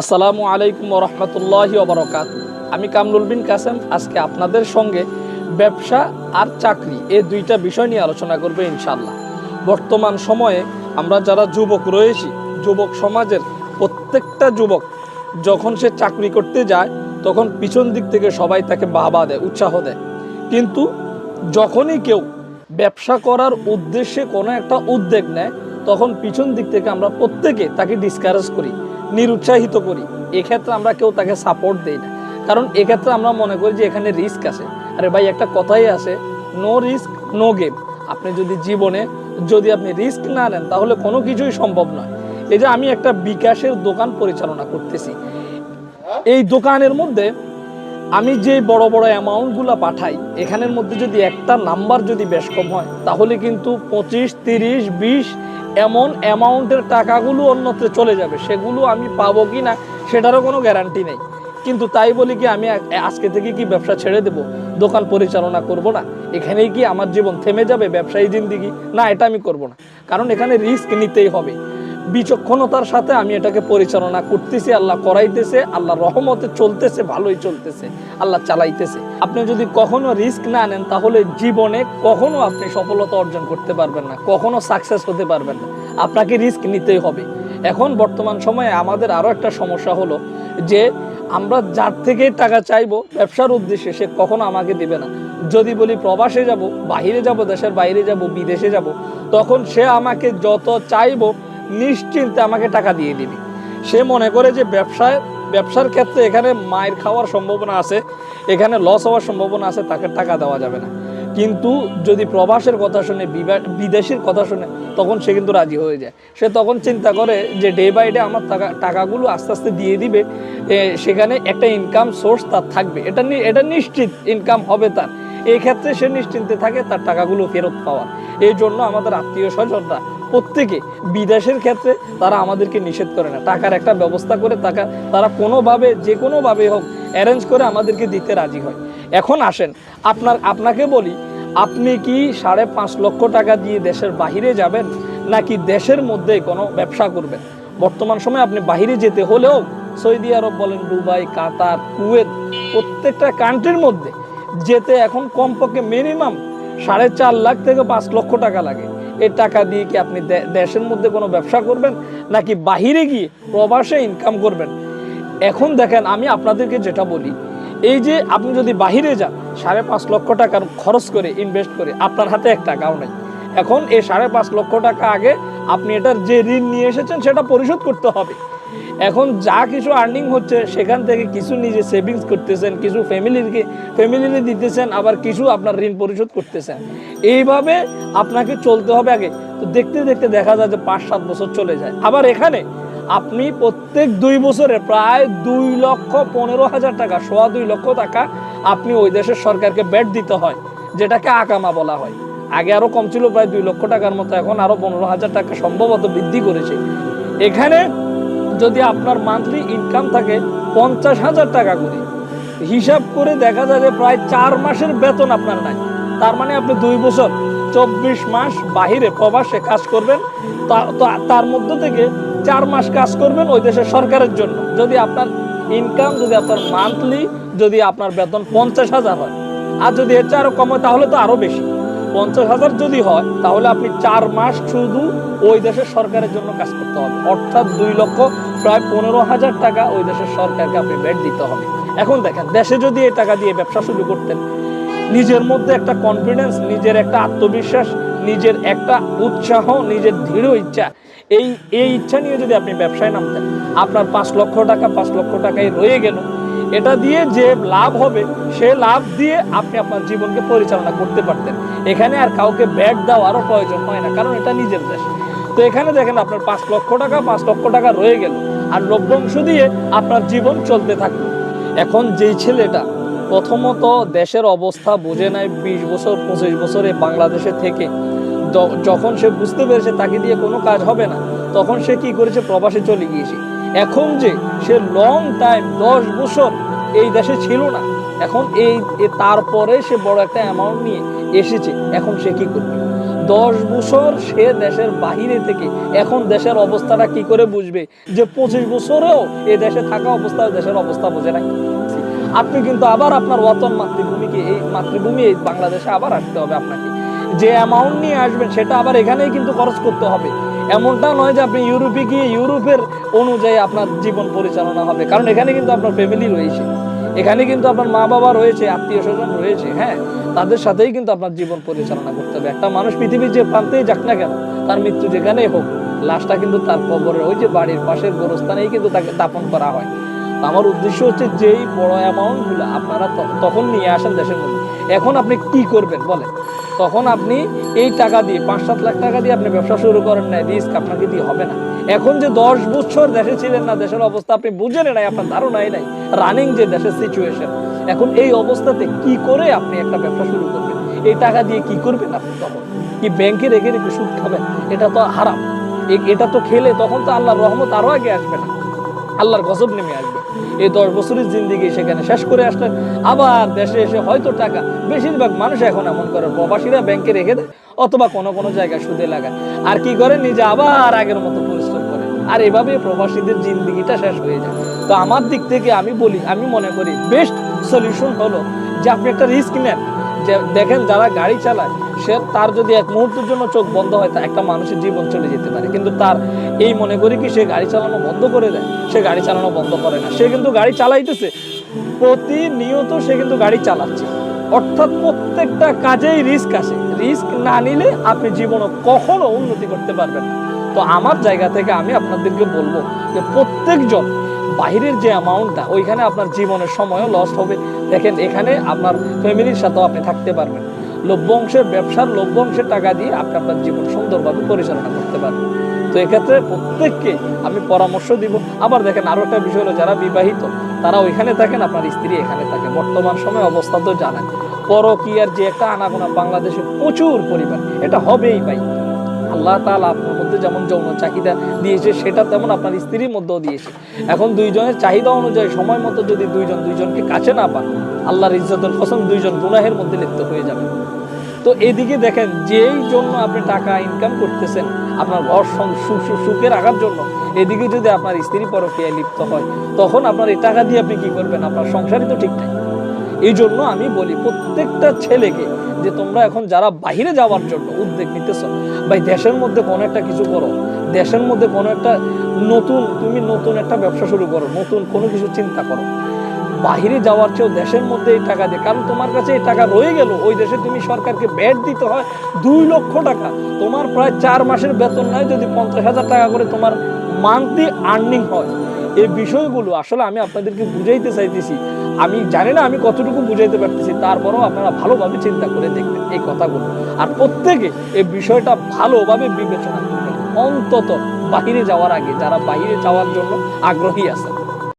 আসসালামু আলাইকুম রহমতুল্লাহি ওবরকাত আমি কামরুল বিন কাসেম, আজকে আপনাদের সঙ্গে ব্যবসা আর চাকরি এই দুইটা বিষয় নিয়ে আলোচনা করবে ইনশাল্লাহ বর্তমান সময়ে আমরা যারা যুবক রয়েছি, যুবক সমাজের প্রত্যেকটা যুবক যখন সে চাকরি করতে যায়, তখন পিছন দিক থেকে সবাই তাকে বাহবা দেয়, উৎসাহ দেয়। কিন্তু যখনই কেউ ব্যবসা করার উদ্দেশ্যে কোনো একটা উদ্যোগ নেয়, তখন পিছন দিক থেকে আমরা প্রত্যেকে তাকে ডিসকারেজ করি। নিরুৎসাহিত করি। এক্ষেত্রে আমরা কেউ তাকে সাপোর্ট দেই না। কারণ এক্ষেত্রে আমরা মনে করি যে এখানে রিস্ক আছে। আরে ভাই, একটা কথাই আছে নো রিস্ক নো গেম আপনি যদি জীবনে, যদি আপনি রিস্ক না নেন, তাহলে কোনো কিছুই সম্ভব নয়। এই যে আমি একটা বিকাশের দোকান পরিচালনা করতেছি। এই দোকানের মধ্যে আমি যে বড় বড় অ্যামাউন্টগুলো পাঠাই, এখানের মধ্যে যদি একটা নাম্বার যদি বেশ কম হয়, তাহলে কিন্তু পঁচিশ, তিরিশ, বিশ এমন অ্যামাউন্টের টাকাগুলো অন্যত্র চলে যাবে, সেগুলো আমি পাবো কি না সেটারও কোনো গ্যারান্টি নেই। কিন্তু তাই বলি কি, আমি আজকে থেকে কি ব্যবসা ছেড়ে দেব? দোকান পরিচালনা করব না? এখানেই কি আমার জীবন থেমে যাবে? ব্যবসায়ী জিন্দিগি? না, এটা আমি করব না। কারণ এখানে রিস্ক নিতেই হবে। বিচক্ষণতার সাথে আমি এটাকে পরিচালনা করতেছি, আল্লাহ করাইতেছে, আল্লাহ রহমতে চলতেছে, ভালোই চলতেছে, আল্লাহ চালাইতেছে। আপনি যদি কখনো রিস্ক না নেন, তাহলে জীবনে কখনো আপনি সফলতা অর্জন করতে পারবেন না, কখনো সাকসেস হতে পারবেন না। আপনাকে রিস্ক নিতেই হবে। এখন বর্তমান সময়ে আমাদের আরও একটা সমস্যা হলো যে আমরা যার থেকে টাকা চাইব, ব্যবসার উদ্দেশ্যে সে কখনো আমাকে দিবে না। যদি বলি প্রবাসে যাব বাইরে যাব, দেশের বাইরে যাব, বিদেশে যাব, তখন সে আমাকে যত চাইব নিশ্চিন্তে আমাকে টাকা দিয়ে দিবে। সে মনে করে যে ব্যবসায়, ব্যবসার ক্ষেত্রে এখানে মায়ের খাওয়ার সম্ভাবনা আছে, এখানে লস হওয়ার সম্ভাবনা আছে, তাকে টাকা দেওয়া যাবে না। কিন্তু যদি প্রবাসের কথা শুনে বিদেশের কথা শুনে, তখন সে কিন্তু রাজি হয়ে যায়। সে তখন চিন্তা করে যে ডে বাই ডে আমার টাকা, টাকাগুলো আস্তে আস্তে দিয়ে দিবে সেখানে একটা ইনকাম সোর্স তার থাকবে। এটা এটা নিশ্চিত ইনকাম হবে তার। এই ক্ষেত্রে সে নিশ্চিন্তে থাকে, তার টাকাগুলো ফেরত পাওয়ার। এই জন্য আমাদের আত্মীয় স্বজনরা প্রত্যেকে বিদেশের ক্ষেত্রে তারা আমাদেরকে নিষেধ করে না। টাকার একটা ব্যবস্থা করে টাকা তারা কোনোভাবে, যে কোনোভাবে হোক অ্যারেঞ্জ করে আমাদেরকে দিতে রাজি হয়। এখন আসেন, আপনার আপনাকে বলি, আপনি কি সাড়ে পাঁচ লক্ষ টাকা দিয়ে দেশের বাহিরে যাবেন নাকি দেশের মধ্যে কোনো ব্যবসা করবেন? বর্তমান সময়ে আপনি বাহিরে যেতে হলেও সৌদি আরব বলেন, দুবাই, কাতার, কুয়েত প্রত্যেকটা কান্ট্রির মধ্যে যেতে এখন কমপক্ষে মিনিমাম সাড়ে চার লাখ থেকে পাঁচ লক্ষ টাকা লাগে। এই টাকা দিয়ে কি আপনি দেশের মধ্যে কোনো ব্যবসা করবেন? নাকি বাহিরে গিয়ে প্রবাসে ইনকাম করবেন? এখন দেখেন, আমি আপনাদেরকে যেটা বলি, এই যে আপনি যদি বাহিরে যান, সাড়ে পাঁচ লক্ষ টাকা খরচ করে ইনভেস্ট করে, আপনার হাতে এক টাকাও নেই। এখন এই সাড়ে পাঁচ লক্ষ টাকা আগে আপনি এটার যে ঋণ নিয়ে এসেছেন, সেটা পরিশোধ করতে হবে। এখন যা কিছু আর্নিং হচ্ছে, সেখান থেকে কিছু নিজে সেভিংস করতেছেন, কিছু ফ্যামিলিকে ফ্যামিলিকে দিতেছেন, আবার কিছু আপনার ঋণ পরিশোধ করতেছেন। এইভাবে আপনাকে চলতে হবে আগে। তো দেখতে দেখতে দেখা যায় যে পাঁচ সাত বছর চলে যায়। আবার এখানে আপনি প্রত্যেক দুই বছরে প্রায় দুই লক্ষ পনেরো হাজার টাকা, সোয়া দুই লক্ষ টাকা আপনি ওই দেশের সরকারকে ব্যাট দিতে হয়, যেটাকে আকামা বলা হয়। আগে আরও কম ছিল, প্রায় দুই লক্ষ টাকার মতো, এখন আরও পনেরো হাজার টাকা সম্ভবত বৃদ্ধি করেছে। এখানে যদি আপনার মান্থলি ইনকাম থাকে পঞ্চাশ হাজার টাকা করে। হিসাব করে দেখা যায় যে প্রায় চার মাসের বেতন আপনার নাই। তার মানে আপনি দুই বছর, চব্বিশ মাস বাহিরে প্রবাসে কাজ করবেন। তার মধ্য থেকে চার মাস কাজ করবেন ওই দেশের সরকারের জন্য। যদি আপনার ইনকাম যদি আপনার মান্থলি যদি আপনার বেতন পঞ্চাশ হাজার হয়। আর যদি এর চেয়ে আরও কম তাহলে তো আরও বেশি। পঞ্চাশ হাজার যদি হয়, তাহলে আপনি চার মাস শুধু ওই দেশের সরকারের জন্য কাজ করতে হবে। অর্থাৎ দুই লক্ষ প্রায় পনেরো হাজার টাকা ওই দেশের সরকারকে আপনি ব্যাট দিতে হবে। এখন দেখেন, দেশে যদি এই টাকা দিয়ে ব্যবসা শুরু করতেন, নিজের মধ্যে একটা কনফিডেন্স নিজের একটা আত্মবিশ্বাস, নিজের একটা উৎসাহ, নিজের দৃঢ় ইচ্ছা, এই এই ইচ্ছা নিয়ে যদি আপনি ব্যবসায় নামতেন, আপনার পাঁচ লক্ষ টাকা, পাঁচ লক্ষ টাকায় রয়ে গেল এটা দিয়ে যে লাভ হবে, সে লাভ দিয়ে আপনি আপনার জীবনকে পরিচালনা করতে পারতেন। এখানে আর কাউকে ব্যাগ দেওয়ারও প্রয়োজন হয় না, কারণ এটা নিজের দেশ। তো এখানে দেখেন আপনার পাঁচ লক্ষ টাকা, পাঁচ লক্ষ টাকা রয়ে গেল। আর লভ্যাংশ দিয়ে আপনার জীবন চলতে থাকল। এখন যেই ছেলেটা প্রথমত দেশের অবস্থা বুঝে নেয় বিশ বছর, পঁচিশ বছরে বাংলাদেশে থেকে। যখন সে বুঝতে পেরেছে তাকে দিয়ে কোনো কাজ হবে না, তখন সে কি করেছে? প্রবাসে চলে গিয়েছে। এখন যে সে লং টাইম দশ বছর এই দেশে ছিল না, এখন এই তারপরে সে বড় একটা অ্যামাউন্ট নিয়ে এসেছে, এখন সে কি করবে? দশ বছর সে দেশের বাহিরে থেকে এখন দেশের অবস্থাটা কি করে বুঝবে? যে পঁচিশ বছরেও এ দেশে থাকা অবস্থায় দেশের অবস্থা বোঝে নাই। আপনি কিন্তু আবার আপনার ওয়াতন মাতৃভূমিকে, এই মাতৃভূমি এই বাংলাদেশে আবার আসতে হবে আপনাকে। যে অ্যামাউন্ট নিয়ে আসবেন, সেটা আবার এখানেই কিন্তু খরচ করতে হবে। এমনটা নয় যে আপনি ইউরোপে গিয়ে ইউরোপের অনুযায়ী আপনার জীবন পরিচালনা হবে। কারণ এখানে কিন্তু আপনার ফ্যামিলি রয়েছে। এখানে কিন্তু আপনার মা বাবা রয়েছে, আত্মীয় স্বজন রয়েছে হ্যাঁ? তাদের সাথেই কিন্তু আপনার জীবন পরিচালনা করতে হবে। একটা মানুষ পৃথিবীর যে প্রান্তেই যাক না কেন, তার মৃত্যু যেখানেই হোক, লাশটা কিন্তু তার কবরের ওই যে বাড়ির পাশের গোরস্থানেই কিন্তু তাকে দাপন করা হয়। আমার উদ্দেশ্য হচ্ছে যেই বড় অ্যামাউন্টগুলো আপনারা তখন নিয়ে আসেন দেশের মধ্যে। এখন আপনি কি করবেন বলেন? তখন আপনি এই টাকা দিয়ে পাঁচ সাত লাখ টাকা দিয়ে আপনি ব্যবসা শুরু করেন না রিস্ক আপনাকে দিয়ে হবে না। এখন যে দশ বছর দেশে ছিলেন না, দেশের অবস্থা আপনি বুঝেন নাই, আপনার ধারণাই নাই। রানিং যে দেশের সিচুয়েশন এখন এই অবস্থাতে কি করে আপনি একটা ব্যবসা শুরু করবেন? এই টাকা দিয়ে কি করবেন আপনি তখন? কি ব্যাংকে রেখে রেখে সুদ খাবেন? এটা তো হারাম। এটা তো খেলে তখন তো আল্লাহর রহমত আরও আগে আসবে না। আল্লাহর গজব নেমে আসবে। এই দশ বছরের জিন্দিগি সেখানে শেষ করে আসলেন আবার দেশে এসে হয়তো টাকা, বেশিরভাগ মানুষ এখন এমন করে, প্রবাসীরা ব্যাংকে রেখে দেয় অথবা কোনো কোনো জায়গায় সুদে লাগায়। আর কি করে? নিজে আবার আগের মতো পরিশ্রম করে। আর এভাবে প্রবাসীদের জিন্দিগিটা শেষ হয়ে যায়। তো আমার দিক থেকে আমি বলি, আমি মনে করি বেস্ট সলিউশন হলো যে আপনি একটা রিস্ক নেন। দেখেন যারা গাড়ি চালায়, সে তার যদি এক মুহূর্তের জন্য চোখ বন্ধ হয়, তা একটা মানুষের জীবন চলে যেতে পারে। কিন্তু তার এই মনে করি কি, সে গাড়ি চালানো বন্ধ করে দেয়, সে গাড়ি চালানো বন্ধ করে না। সে কিন্তু গাড়ি চালাইতেছে, প্রতিনিয়ত সে কিন্তু গাড়ি চালাচ্ছে। অর্থাৎ প্রত্যেকটা কাজেই রিস্ক আছে রিস্ক না নিলে আপনি জীবনে কখনো উন্নতি করতে পারবেন তো আমার জায়গা থেকে আমি আপনাদেরকে বলব যে প্রত্যেকজন বাহিরের যে অ্যামাউন্টটা ওইখানে আপনার জীবনের সময়ও লস হবে। দেখেন, এখানে আপনার ফ্যামিলির সাথেও আপনি থাকতে পারবেন। লভ্য অংশের ব্যবসার লভ্য অংশের টাকা দিয়ে আপনি আপনার জীবন সুন্দরভাবে পরিচালনা করতে পারবেন। তো এক্ষেত্রে প্রত্যেককে আমি পরামর্শ দিব। আবার দেখেন আরও একটা বিষয় হলো, যারা বিবাহিত, তারা ওইখানে থাকেন, আপনার স্ত্রী এখানে থাকে। বর্তমান সময় অবস্থা তো জানেন। পরকীয়ার যে একটা আনাগোনা, বাংলাদেশে প্রচুর পরিমাণ। এটা হবেই ভাই। আল্লাহ তাআলা আপনার মধ্যে যেমন যৌন চাহিদা দিয়েছে, সেটা তেমন আপনার স্ত্রীর মধ্যেও দিয়েছে। এখন দুইজনের চাহিদা অনুযায়ী সময় মতো যদি দুইজন দুইজনকে কাছে না পান, আল্লাহর ইজ্জতুল ফসল দুইজন গুনাহের মধ্যে লিপ্ত হয়ে যাবে। তো এদিকে দেখেন, যেই জন্য আপনি টাকা ইনকাম করতেছেন, আপনার ঘর সুখে রাখার জন্য, এদিকে যদি আপনার স্ত্রী পরকীয়ায় লিপ্ত হয়, তখন আপনার এই টাকা দিয়ে আপনি কী করবেন? আপনার সংসারই তো ঠিক নাই। এই জন্য আমি বলি, প্রত্যেকটা ছেলেকে যে তোমরা এখন যারা বাইরে যাওয়ার জন্য উদ্যোগ নিতেছ, ভাই দেশের মধ্যে কোনো একটা কিছু করো। দেশের মধ্যে কোনো একটা নতুন, তুমি নতুন একটা ব্যবসা শুরু করো, নতুন কোনো কিছু চিন্তা করো। বাহিরে যাওয়ার চেয়েও দেশের মধ্যে এই টাকা দিয়ে, কারণ তোমার কাছে এই টাকা রয়ে গেল, ওই দেশে তুমি সরকারকে ব্যাট দিতে হয় দুই লক্ষ টাকা। তোমার প্রায় চার মাসের বেতন নয় যদি পঞ্চাশ হাজার টাকা করে তোমার মান্থলি আর্নিং হয়। এই বিষয়গুলো আসলে আমি আপনাদেরকে বুঝাইতে চাইতেছি আমি জানি না আমি কতটুকু বুঝাইতে পারতেছি, তারপরও আপনারা ভালোভাবে চিন্তা করে দেখবেন এই কথাগুলো। আর প্রত্যেকে এই বিষয়টা ভালোভাবে বিবেচনা করবেন। অন্তত বাহিরে যাওয়ার আগে, যারা বাহিরে যাওয়ার জন্য আগ্রহী আছেন